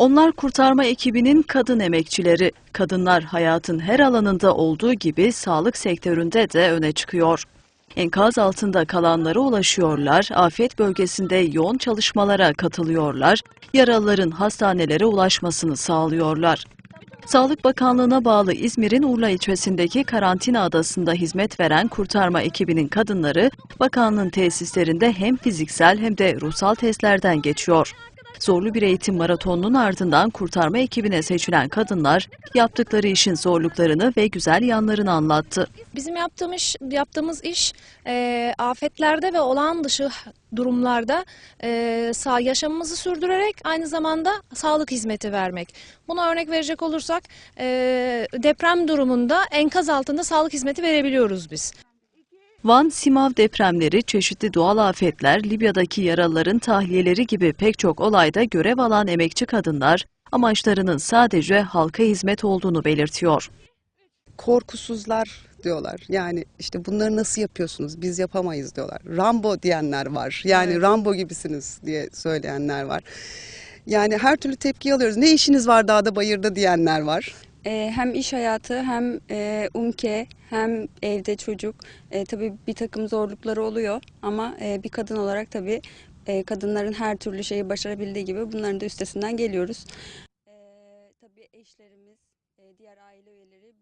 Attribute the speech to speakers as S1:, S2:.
S1: Onlar kurtarma ekibinin kadın emekçileri. Kadınlar hayatın her alanında olduğu gibi sağlık sektöründe de öne çıkıyor. Enkaz altında kalanlara ulaşıyorlar, afet bölgesinde yoğun çalışmalara katılıyorlar, yaralıların hastanelere ulaşmasını sağlıyorlar. Sağlık Bakanlığı'na bağlı İzmir'in Urla ilçesindeki karantina adasında hizmet veren kurtarma ekibinin kadınları, bakanlığın tesislerinde hem fiziksel hem de ruhsal testlerden geçiyor. Zorlu bir eğitim maratonunun ardından kurtarma ekibine seçilen kadınlar, yaptıkları işin zorluklarını ve güzel yanlarını anlattı.
S2: Bizim yaptığımız yaptığımız iş e, afetlerde ve olağan dışı durumlarda e, sağ yaşamımızı sürdürerek aynı zamanda sağlık hizmeti vermek. Buna örnek verecek olursak e, deprem durumunda enkaz altında sağlık hizmeti verebiliyoruz biz.
S1: Van, Simav depremleri, çeşitli doğal afetler, Libya'daki yaralıların tahliyeleri gibi pek çok olayda görev alan emekçi kadınlar, amaçlarının sadece halka hizmet olduğunu belirtiyor.
S3: korkusuzlar diyorlar. Yani işte bunları nasıl yapıyorsunuz? Biz yapamayız diyorlar. Rambo diyenler var. Yani Rambo gibisiniz diye söyleyenler var. Yani her türlü tepki alıyoruz. Ne işiniz var dağda bayırda diyenler var.
S4: Ee, hem iş hayatı hem e, umke hem evde çocuk e, tabii bir takım zorlukları oluyor ama e, bir kadın olarak tabii e, kadınların her türlü şeyi başarabildiği gibi bunların da üstesinden geliyoruz. E, tabii eşlerimiz, e, diğer aile üyeleri